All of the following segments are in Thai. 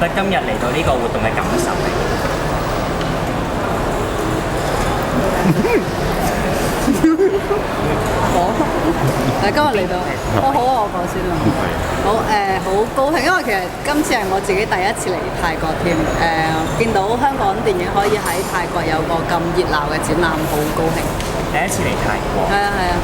得今日嚟到呢個活動嘅感受嚟？我誒今日嚟到，我好啊，我講先啦。好誒，好、高興，因為其實今次係我自己第一次嚟泰國添。誒、見到香港電影可以喺泰國有個咁熱鬧嘅展覽，好高興。第一次嚟泰國，係啊係啊，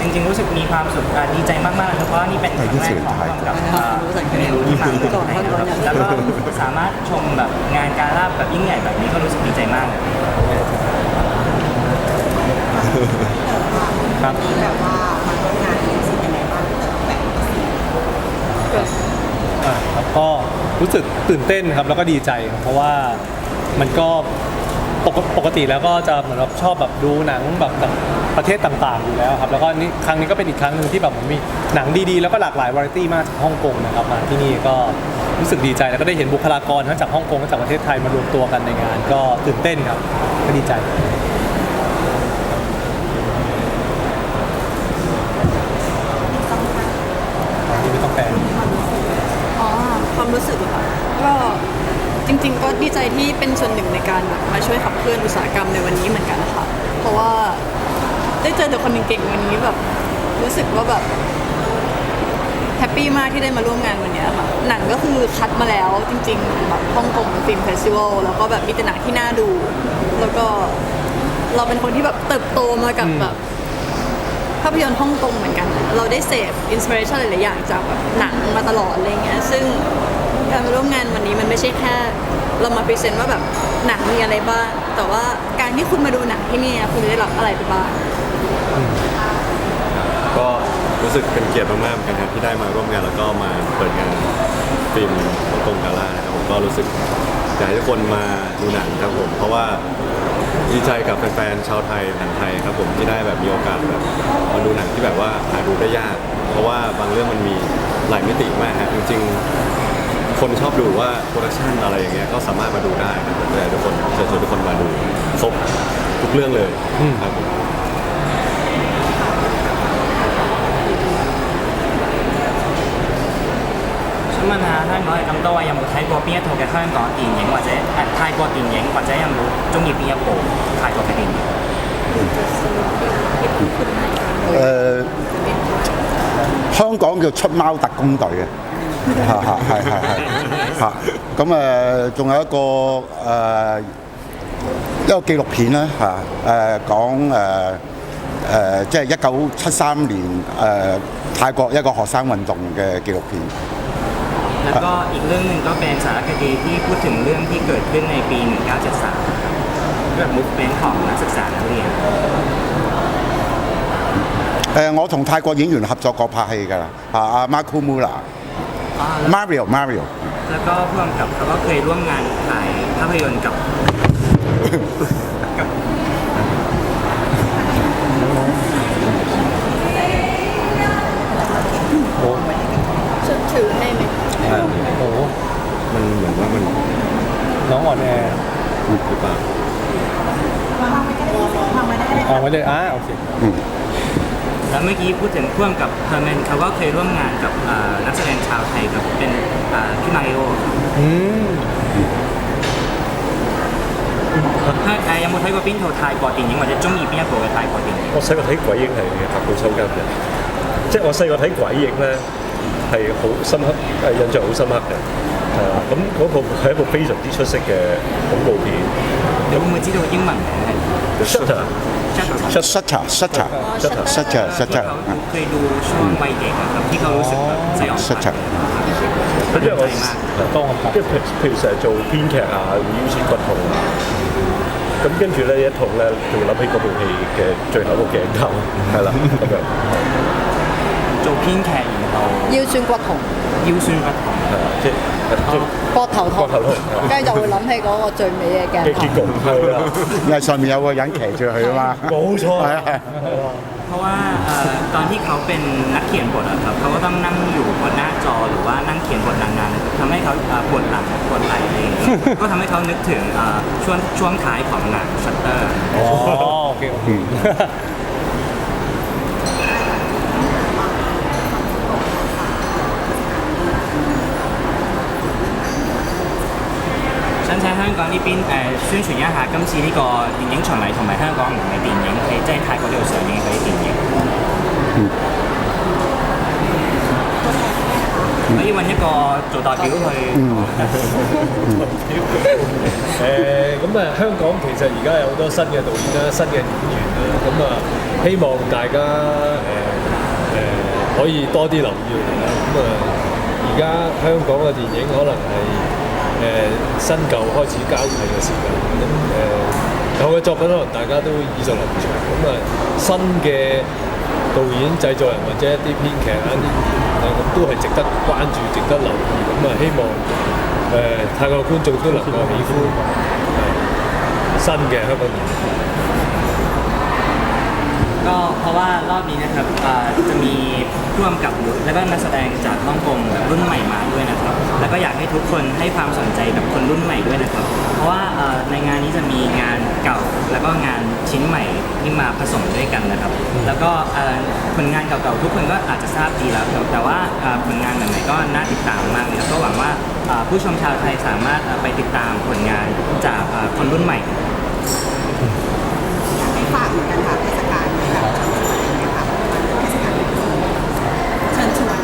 จริงๆรู้สึกมีความสุขอ่าดีใจมากๆนะครับเพราะว่านี่เป็นครั้งแรกของร่วมกับอ่าเมนูที่มาเมืองไทยนะ ครับ แล้วก็สามารถชมแบบงานการ่าแบบยิ่งใหญ่แบบนี้ก็รู้สึกดีใจมากเลยครับแบบว่ามาร่วมงานนี้รู้สึกยังไงบ้างแบบอ่าครับก็รู้สึกตื่นเต้นครับแล้วก็ดีใจครับเพราะว่ามันก็ปกปกติแล้วก็จะเหมือนแบบชอบแบบดูหนังแบบต่างประเทศต่างๆอยู่แล้วครับแล้วก็นี่ครั้งนี้ก็เป็นอีกครั้งหนึ่งที่แบบมันมีหนังดีๆ แล้วก็หลากหลายวาไรตี้มากจากฮ่องกงนะครับมาที่นี่ก็ รู้สึกดีใจแล้วก็ได้เห็นบุคลากรทั้งจากฮ่องกงทั้งจากประเทศไทยมารวมตัวกันในงาน ก็ตื่นเต้นครับก็ดีใจนี่ไม่ต้องแปลอ๋อความรู้สึกค่ะก็จริง ๆ ก็ดีใจที่เป็นส่วนหนึ่งในการแบบมาช่วยขับเคลื่อนอุตสาหกรรมในวันนี้เหมือนกันค่ะเพราะว่าได้เจอแต่คนเก่งๆวันนี้แบบรู้สึกว่าแบบแฮปปี้มากที่ได้มาร่วมงานวันนี้ค่ะ หนังก็คือคัดมาแล้วจริงๆแบบฮ่องกงฟิล์มเฟสติวัลแล้วก็แบบมีแต่หนังที่น่าดู แล้วก็เราเป็นคนที่แบบเติบโตมากับแบบภาพยนตร์ฮ่องกงเหมือนกัน เราได้เสพอินสปิเรชันหลายๆอย่างจากแบบหนังมาตลอดอะไรเงี้ยซึ่งการมาร่วมงานวันนี้มันไม่ใช่แค่ เรามาพรีเซนต์ว่าแบบหนังมีอะไรบ้าง แต่ว่าการที่คุณมาดูหนังที่นี่คุณจะได้รับอะไรไปบ้างก็ รู้สึกเป็นเกียรติมากๆเหมือนกันครับที่ได้มาร่วมงานแล้วก็มาเปิดงานฟิล์มฮ่องกงกาล่านะครับผมก็รู้สึกอยากให้ทุกคนมาดูหนังครับผม เพราะว่าดีใจกับแฟนๆชาวไทยหนังไทยครับผมที่ได้แบบมีโอกาสแบบมาดูหนังที่แบบว่าหาดูได้ยาก เพราะว่าบางเรื่องมันมีหลายมิติมากฮะจริงๆ คนชอบดูว่าโปรดักชันอะไรอย่างเงี้ยก็สามารถมาดูได้ครับผมเลยทุกคนเชิญชวนทุกคนมาดูครบทุกเรื่องเลยครับผม 香港嘅咁多位有冇睇過邊一套嘅香港電影或者誒、泰國電影，或者有冇中意邊一部泰國嘅電影？誒、呃香港叫出貓特工隊嘅，嚇嚇係係係嚇。咁誒，仲、有一個誒、一個紀錄片啦嚇誒講誒誒，即係一九七三年誒、泰國一個學生運動嘅紀錄片。 แล้วก็อีกเรื่องหนึ่งก็เป็นสารคดีที่พูดถึงเรื่องที่เกิดขึ้นในปี 1973แบบมุกเมนของนักศึกษานักเรียน 诶、我同泰国演员合作过拍戏㗎啦，吓阿 Marco Mula、อ๋อ Mario Mario。 แล้วก็พ่วงกับเขาก็เคยร่วมงานถ่ายภาพยนตร์กับกับ อาไว้เลยอ่าโอเค แล้วเมื่อกี้พูดถึงพ่วงกับเฮอร์แมนเขาก็เคยร่วมงานกับเอ่อนักแสดงชาวไทยครับเป็นเอ่อพี่มาริโอ อืม 诶有冇睇过边套泰国电影，或者中意边一部嘅泰国电影？我细个睇鬼影系拍到抽筋嘅，即系我细个睇鬼影咧系好深刻，诶印象好深刻嘅， 係啊，咁嗰部係一部非常之出色嘅恐怖片你會唔會知道英文名咧 ，Shutter ，Shutter Shutter Shutter Shutter เขาเคยดูช่วงวัยเด็กอะครับที่เขารู้สึกแบบสยองขวัญ Shutter 咁因為我係嘛當我拍即係譬如譬如成日做編劇啊，會腰酸骨痛啊，咁跟住咧一痛咧，就會諗起嗰部戲嘅最後一個鏡頭，係啦咁樣， 做编剧，然后腰酸骨痛、腰酸骨痛。系啊，即系即系膊头痛膊头痛系啊，跟住就会谂起嗰个最尾嘅镜头嘅结。局系啦，因为上面有个人骑住佢啊嘛。冇错，系啊系啊系啊。 เพราะว่าเอ่อตอนที่เขาเป็นนักเขียนบทอะครับเขาก็ต้องนั่งอยู่บนหน้าจอหรือว่านั่งเขียนบทนานๆทำให้เขาเอ่อปวดหลังปวดไหล่อะไรอย่างเงี้ยก็ทำให้เขานึกถึงเอ่อช่วงช่วงท้ายของหนังชัตเตอร์ อ๋อโอเค 香港呢邊誒、宣傳一下今次呢個電影巡禮同埋香港唔同嘅電影，係即係泰國呢度上映嘅嗰啲電影。可以揾一個做代表去。誒咁啊，香港其實而家有好多新嘅導演啦、新嘅演員啦，咁啊，希望大家誒誒、可以多啲留意佢哋啦。咁啊，而家香港嘅電影可能係誒、 新舊開始交替嘅時間，咁誒、有嘅作品可能大家都耳熟能詳，咁啊新嘅導演、製作人或者一啲編劇啊、啲演員啊，咁都係值得關注、值得留意。咁啊，希望誒、泰國觀眾都能夠喜歡誒新嘅香港電影。 ก็เพราะว่ารอบนี้นะครับอ่อจะมีร่วมกับแล้วก็นักแสดงจากฮ่องกงแบบรุ่นใหม่มาด้วยนะครับ แล้วก็อยากให้ทุกคนให้ความสนใจกับคนรุ่นใหม่ด้วยนะครับ เพราะว่าเอ่อในงานนี้จะมีงานเก่าแล้วก็งานชิ้นใหม่ที่มาผสมด้วยกันนะครับ แล้วก็เอ่อผลงานเก่าๆทุกคนก็อาจจะทราบดีแล้วครับแต่ว่าเอ่อผลงานใหม่ๆก็น่าติดตามมากเลยครับก็หวังว่าเอ่อผู้ชมชาวไทยสามารถเอ่อไปติดตามผลงานจากเอ่อคนรุ่นใหม่ ฝากเหมือนกันค่ะเทศกาลแบบนะคะเทศกาลเชิญชวน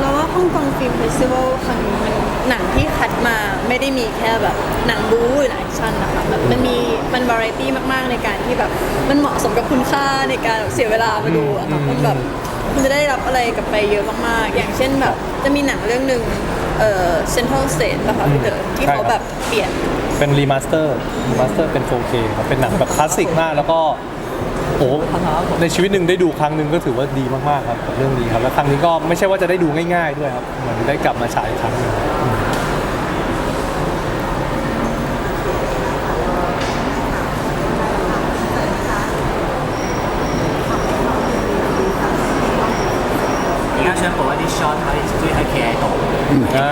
เราว่าฮ่องกงฟิล์มเฟสติวัลครั้งนี้มันหนังที่คัดมาไม่ได้มีแค่แบบหนังบู๊หรือหนังแอคชั่นนะคะแบบมันมีมันวาไรตี้มากๆในการที่แบบมันเหมาะสมกับคุณค่าในการเสียเวลามาดูอะค่ะมันแบบคุณจะได้รับอะไรกลับไปเยอะมากๆ อย่างเช่นแบบจะมีหนังเรื่องหนึ่งเอ่อ Central State ป่ะคะพี่เต๋อที่เขาแบบเปลี่ยน เป็นรีมาสเตอร์รีมาสเตอร์เป็น 4K ครับเป็นหนังแบบคลาสสิกมากแล้วก็โอ้ในชีวิตหนึ่งได้ดูครั้งหนึ่งก็ถือว่าดีมากๆครับกับเรื่องนี้ครับแล้วครั้งนี้ก็ไม่ใช่ว่าจะได้ดูง่ายๆด้วยครับเหมือนได้กลับมาฉายอีกครั้งหนึง 而家想播一啲 short 可以追喺企喺度。 อ่า